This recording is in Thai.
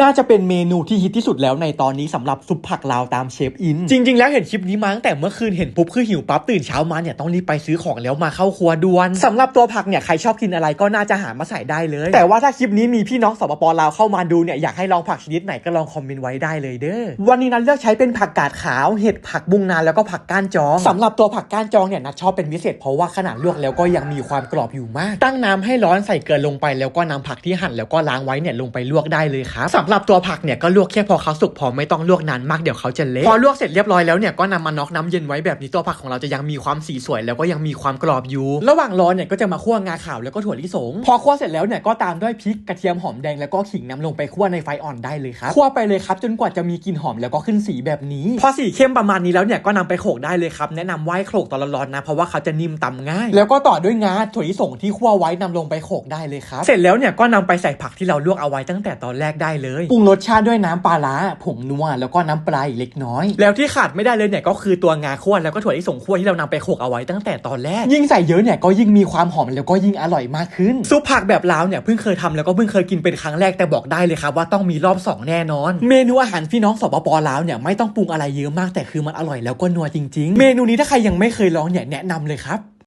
น่าจะเป็นเมนูที่ฮิตที่สุดแล้วในตอนนี้สำหรับซุปผักลาวตามเชฟอิน จริง ๆ แล้วเห็นคลิปนี้มาตั้งแต่เมื่อคืนเห็นปุ๊บคือหิวปั๊บตื่นเช้ามาเนี่ยต้องรีบไปซื้อของแล้วมาเข้าครัวด่วนสำหรับตัวผักเนี่ยใครชอบกินอะไรก็น่าจะหามาใส่ได้เลย แต่ว่าถ้าคลิปนี้มีพี่น้องสปปลาวเข้ามาดูเนี่ยอยากให้ลองผักชนิดไหนก็ลองคอมเมนต์ไว้ได้เลยเด้อวันนี้นัดเลือกใช้เป็นผักกาดขาวเห็ดผักบุ้งนานแล้วก็ผักก้านจองสำหรับตัวผักก้านจองเนี่ยนัดชอบเป็นพิเศษเพราะว่าขนาดลวกแล้วก็ยังมีความกรอบอยู่มาก ตั้งน้ำให้ร้อนใส่เกลือลงไปแล้วก็นำผักที่หั่นแล้วก็ล้างไว้เนี่ยลงไปลวกได้เลยครับสำหรับตัวผักเนี่ยก็ลวกแค่พอเขาสุกพอไม่ต้องลวกนานมากเดี๋ยวเขาจะเละพอลวกเสร็จเรียบร้อยแล้วเนี่ยก็นำมาน็อกน้ำเย็นไว้แบบนี้ตัวผักของเราจะยังมีความสีสวย แล้วก็ยังมีความกรอบอยู่ ระหว่างรอเนี่ยก็จะมาคั่วงาขาวแล้วก็ถั่วลิสง พอคั่วเสร็จแล้วเนี่ยก็ตามด้วยพริกกระเทียมหอมแดงแล้วก็ขิงน้ำลงไปคั่วในไฟอ่อนได้เลยครับคั่วไปเลยครับจนกว่าจะมีกลิ่นหอมแล้วก็ขึ้นสีแบบนี้ พอสีเข้มประมาณนี้แล้วเนี่ยก็นำไปโขลกได้เลยครับแนะนำว่าให้โขลกตอนร้อนๆนะเพราะว่าเขาจะนิ่มตำง่าย แล้วก็ต่อด้วยงาถั่วลิสงที่คั่วไว้นำลงไปโขลกได้เลยครับเสร็จแล้วเนี่ยก็นำไปใส่ผักที่เราลวกเอาไว้ตั้งแต่ตอนแรกได้เลยปรุงรสชาติด้วยน้ำปลาร้าผงนัวแล้วก็น้ำปลาอีกเล็กน้อย แล้วที่ขาดไม่ได้เลยเนี่ยก็คือตัวงาคั่วแล้วก็ถั่วลิสงคั่วที่เรานำไปโขลกเอาไว้ตั้งแต่ตอนแรก ยิ่งใส่เยอะเนี่ยก็ยิ่งมีความหอมแล้วก็ยิ่งอร่อยมากขึ้น ซุปผักแบบลาวเนี่ยเพิ่งเคยทำแล้วก็เพิ่งเคยกินเป็นครั้งแรกแต่บอกได้เลยครับว่าต้องมีรอบสองแน่นอน เมนูอาหารพี่น้องสปปลาวเนี่ยไม่ต้องปรุงอะไรเยอะมากแต่คือมันอร่อยแล้วก็นัวจริง ๆ เมนูนี้ถ้าใครยังไม่เคยลองเนี่ยแนะนำเลยครับ